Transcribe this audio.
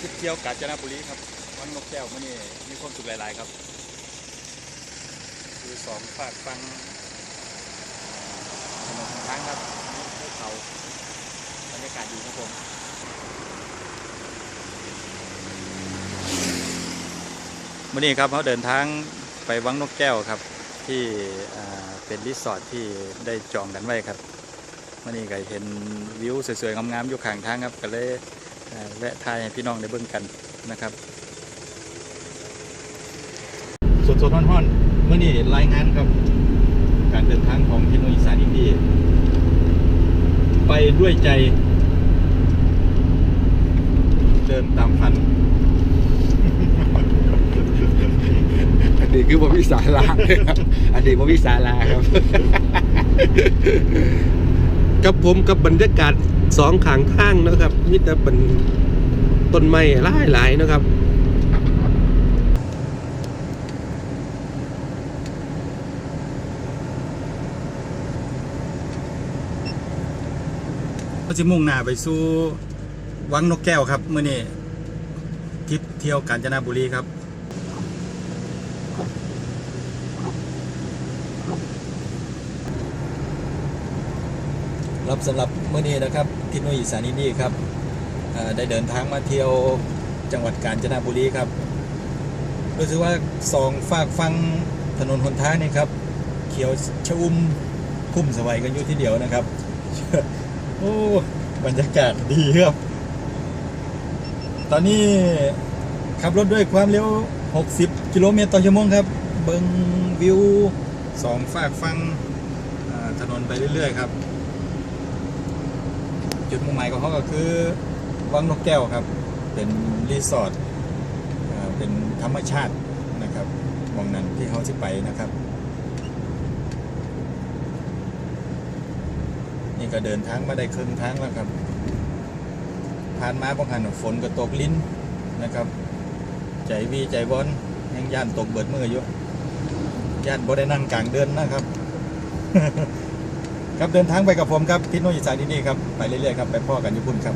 ที่ยวกาญจนบุรีครับวังนกแก้วมื่อนี้มีความสุขหลาย ๆ ครับ คือสองฝากฟังถนนทางครับภูเขาบรรยากาศดีครับผมมื่อนี้ครับเขาเดินทางไปวังนกแก้วครับ ที่เป็นรีสอร์ทที่ได้จองกันไว้ครับ มื่อนี้ก็เห็นวิวสวยๆงามๆอยู่ข้างทางครับก็เลยอ่าแวะทายให้พี่น้องได้เบิ่งกันนะครับสดสดๆร้อนๆเมื่อนี้รายงานครับ การเดินทางของพี่น้องอีสานอินดี้ไปด้วยใจ เดินตามฝันอันนี้คือบ่มีสาระครับอันนี้บ่มีสาระครับ กับผมกับบรรยากาศสองขางทางนะครับมีแต่เป็นต้นไม้หลายๆนะครับก็จะมุ่งหน้าไปสู่วังนกแก้วครับเมื่อนี้ทริปเที่ยวกาญจนบุรีครับ รับสำหรับเมื่อนี้นะครับทิศนุยอีสานินดี้ครับได้เดินทางมาเที่ยวจังหวัดกาญจนบุรีครับรู้สึกว่าสองฝากฟังถนนหนทางนี่ครับ เขียวชอุ่มพุ่มสวัยกันอยู่ที่เดียวนะครับโอ้บรรยากาศดีครับ ตอนนี้ขับรถด้วยความเร็ว 60 กิโลเมตรต่อชั่วโมงครับ เบิงวิวสองฝากฟังถนนไปเรื่อยๆครับ จุดมุ่งหมายของเขาก็คือวังนกแก้วครับ เป็นรีสอร์ทเป็นธรรมชาตินะครับมองนั้นที่เขาจะไปนะครับ นี่ก็เดินทางมาได้ครึ่งทางแล้วครับ ผ่านมาบางคันฝนก็ตกลิ้นนะครับ ใจวีใจบอลยังย่านตกเบิดมืออยู่ย่านบ่ได้นั่งกลางเดือนนะครับ ครับเดินทางไปกับผมครับทิศโนอีสานที่นี่ครับไปเรื่อยๆครับไปพ่อกันญี่ปุ่นครับ